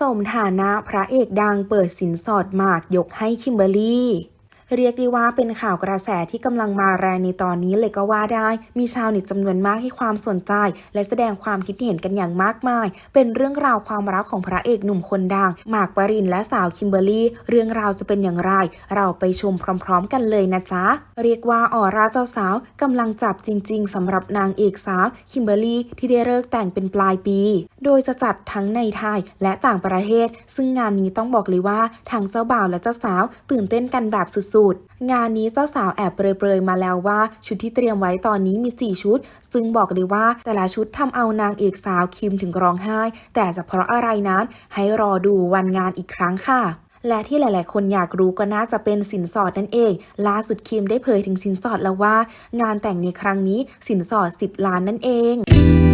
สมฐานะพระเอกดังเปิดสินสอดหมากยกให้คิมเบอรรี่ เรียกได้ว่าเป็นข่าวกระแสที่กำลังมาแรงในตอนนี้เลยก็ว่าได้ มีชาวเน็ตจำนวนมากให้ความสนใจ และแสดงความคิดเห็นกันอย่างมากมาย เป็นเรื่องราวความรักของพระเอกหนุ่มคนดัง หมากปรินและสาวคิมเบอรรี่ เรื่องราวจะเป็นอย่างไร เราไปชมพร้อม ๆ กันเลยนะจ๊ะ เรียกว่าออร่าเจ้าสาวกำลังจับจริง ๆสำหรับนางเอกสาวคิมเบอรรี่ที่ได้เลิกแต่งเป็นปลายปี โดยจะจัดทั้งในไทยและต่างประเทศ ซึ่งงานนี้ต้องบอกเลยว่าทางเจ้าบ่าวและเจ้าสาวตื่นเต้นกันแบบสุดๆ งานนี้เจ้าสาวแอบเปรยๆมาแล้วว่าชุดที่เตรียมไว้ตอนนี้มี 4 ชุด ซึ่งบอกเลยว่าแต่ละชุดทำเอานางเอกสาวคิมถึงร้องไห้ แต่จะเพราะอะไรนั้น ให้รอดูวันงานอีกครั้งค่ะและที่หลาย ๆ คนอยากรู้ก็น่าจะเป็นสินสอดนั่นเอง ล่าสุดคิมได้เผยถึงสินสอดแล้วว่า งานแต่งในครั้งนี้สินสอด 10 ล้านนั่นเอง